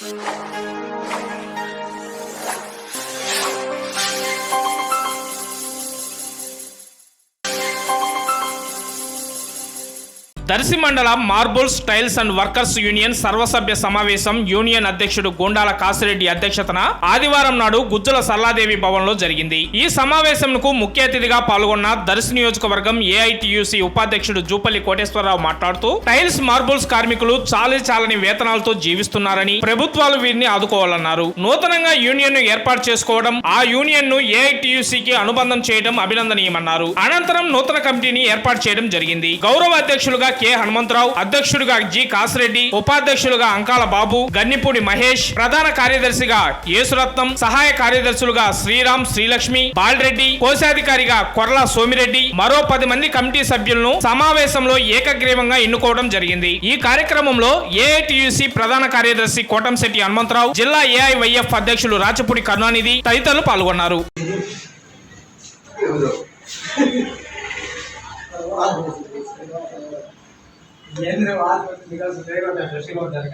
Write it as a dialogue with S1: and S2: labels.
S1: うん。దర్శి మండల marbles tiles and workers union సర్వసభ్య సమావేశం యూనియన్ అధ్యక్షుడు గోండాల కాసిరెడ్డి అధ్యక్షతన ఆదివారం నాడు గుజ్జుల సల్లాదేవి భవన్లో జరిగింది. ఈ సమావేశంకు ముఖ్య అతిథిగా పాల్గొన్న దర్శి నియోజకవర్గం ఏఐటియుసి ఉపాధ్యక్షుడు జూపల్లి కోటేశ్వరరావు మాట్లాడుతూ టైల్స్ మార్బుల్స్ కార్మికులు చాలి చాలని వేతనాలతో జీవిస్తున్నారని ప్రభుత్వాలు వీరిని ఆదుకోవాలన్నారు. నూతనంగా యూనియన్ను ఏర్పాటు చేసుకోవడం ఆ యూనియన్ను ఏఐటియుసికి అనుబంధం చేయడం అభినందనీయమన్నారు. అనంతరం నూతన కమిటీని ఏర్పాటు చేయడం జరిగింది. గౌరవ అధ్యక్షులుగా కె. హనుమంతరావు అధ్యక్షుడిగా జి. కాసిరెడ్డి ఉపాధ్యక్షులుగా అంకాల బాబు గన్నిపూడి మహేష్ ప్రధాన కార్యదర్శిగా యేసురత్నం సహాయ కార్యదర్శులుగా శ్రీరామ్ శ్రీలక్ష్మి బాలరెడ్డి కోశాధికారిగా కొర్ల సోమిరెడ్డి మరో పది మంది కమిటీ సభ్యులను సమావేశంలో ఏకగ్రీవంగా ఎన్నుకోవడం జరిగింది. ఈ కార్యక్రమంలో ఏఐటియుసి ప్రధాన కార్యదర్శి కోటంశెట్టి హనుమంతరావు జిల్లా ఏఐవైఎఫ్ అధ్యక్షులు రాచపూడి కరుణానిధి తదితరులు పాల్గొన్నారు.
S2: ఏంద్ర వారు నికల్స్ ఫ్రెష్గా ఉంటారు